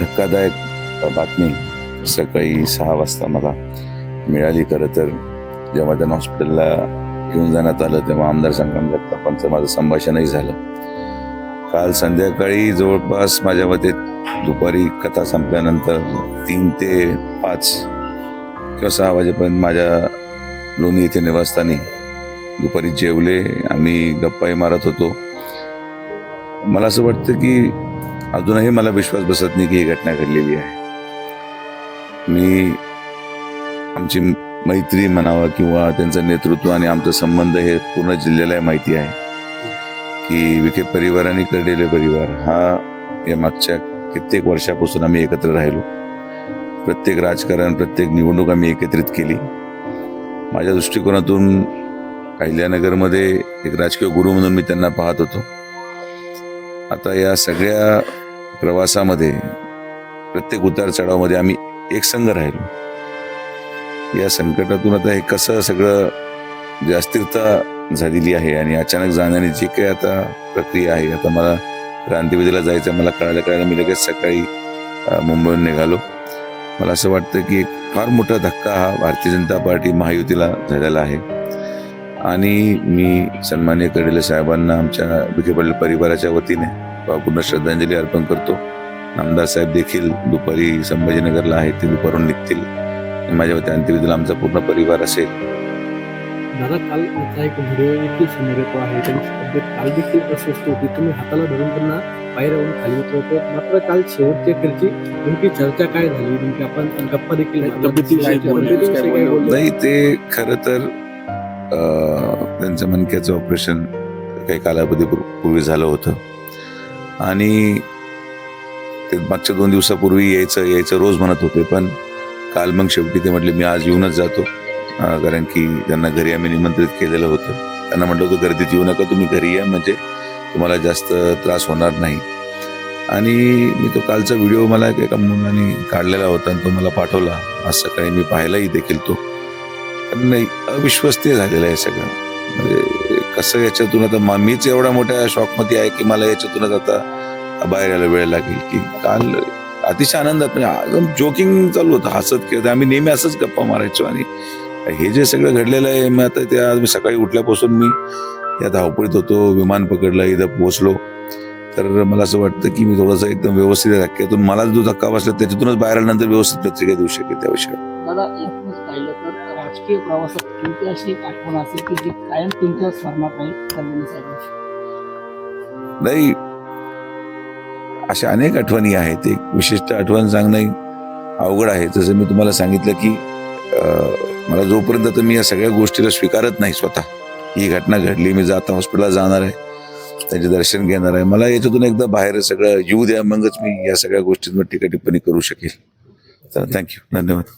धक्कादायक बातमी सकाळी सहा वाजता मला मिळाली. खरं तर जेव्हा त्यांना हॉस्पिटलला घेऊन जाण्यात आलं तेव्हा आमदार संग्राम जगतापांचं माझं संभाषणही झालं. काल संध्याकाळी जवळपास माझ्या मते दुपारी कथा संपल्यानंतर तीन ते पाच किंवा सहा वाजेपर्यंत माझ्या लोणी येथे निवासस्थानी दुपारी जेवले आम्ही गप्पाही मारत होतो. मला असं वाटतं की अजूनही मला विश्वास बसत नाही की ही घटना घडलेली आहे. मी आमची मैत्री म्हणावं किंवा त्यांचं नेतृत्व आणि आमचा संबंध हे पूर्ण जिल्ह्याला माहिती आहे की विखे परिवार आणि कर्डेले परिवार हा या मागच्या कित्येक वर्षापासून आम्ही एकत्र राहिलो. प्रत्येक राजकारण प्रत्येक निवडणूक आम्ही एकत्रित केली. माझ्या दृष्टिकोनातून अहिल्यानगरमध्ये एक राजकीय गुरु म्हणून मी त्यांना पाहत होतो. आता या सगळ्या प्रवासामध्ये प्रत्येक उतार चढावामध्ये आम्ही एक संघ राहिलो. या संकटातून आता हे कसं सगळं जे अस्थिरता झालेली आहे आणि अचानक जाण्याने जी काही आता प्रक्रिया आहे आता मला क्रांतिवेदीला जायचं मला कळायला कळायला मी लगेच सकाळी मुंबईहून निघालो. मला असं वाटतं की एक फार मोठा धक्का हा भारतीय जनता पार्टी महायुतीला झालेला आहे. आणि मी सन्मान्य कडेले साहेबांना आमच्या विखे पाटील परिवाराच्या वतीने भावपूर्ण श्रद्धांजली अर्पण करतो. नामदार साहेब देखील दुपारी संभाजीनगरला आहेत ते दुपारून निघतील. माझ्या वती अंत्यविधीला आमचा पूर्ण परिवार असेल. दादा काल त्याचा एक व्हिडिओ देखील समोर येतो आहे. त्यांची तब्येत काल देखील अस्वस्थ होती. तुम्ही हाताला धरून त्यांना पायऱ्यावरून खाली उतरवतो. मात्र काल शेवटच्या खर्ची नेमकी चर्चा काय झाली? नेमकी आपण गप्पा देखील? नाही ते खरं तर त्यांचं मणक्याचं ऑपरेशन काही कालावधी पूर- पूर्वी झालं होतं. आणि ते मागच्या दोन दिवसापूर्वी यायचं यायचं रोज म्हणत होते पण काल मग शेवटी ते म्हटले मी आज येऊनच जातो. कारण की त्यांना घरी आम्ही निमंत्रित केलेलं होतं. त्यांना म्हटलं होतं गर्दीत येऊ नका तुम्ही घरी या म्हणजे तुम्हाला जास्त त्रास होणार नाही. आणि मी तो कालचा व्हिडिओ मला एका मुलाने काढलेला होता आणि तो मला पाठवला. आज सकाळी मी पाहिलाही देखील तो. पण नाही अविश्वसनीय झालेला आहे सगळं. म्हणजे कसं याच्यातून आता मा- मीच एवढ्या मोठ्या शॉकमध्ये आहे की मला याच्यातूनच आता बाहेर यायला वेळ लागेल की काल अतिशय आनंदात म्हणजे जोकिंग चालू होतं हसत खेळत. आम्ही नेहमी असंच गप्पा मारायचो आणि हे जे सगळं घडलेलं आहे मी आता त्या मी सकाळी उठल्यापासून मी या धावपळीत होतो विमान पकडलं इथं पोहोचलो. तर मला असं वाटतं की मी थोडंसं एकदम व्यवस्थित धक्क्यातून मला जो धक्का बसला त्याच्यातूनच बाहेर आल्यानंतर व्यवस्थित पत्रिका देऊ शकेल त्या राजकीय प्रवासात कोणती अशी एक आठवण असेल की जी कायम तुमच्या स्मरणात राहील कर्मणी नाही. अशा अनेक आठवणी आहेत. एक विशिष्ट आठवण सांगणं अवघड आहे. जसं मी तुम्हाला सांगितलं की मला जोपर्यंत तर मी या सगळ्या गोष्टीला स्वीकारत नाही स्वतः. ही घटना घडली मी जाता हॉस्पिटलला जाणार आहे. त्याचे दर्शन घेणार आहे. मला याच्यातून एकदा बाहेर सगळं येऊ द्या मगच मी या सगळ्या गोष्टींवर टीका टिप्पणी करू शकेल. तर थँक्यू धन्यवाद.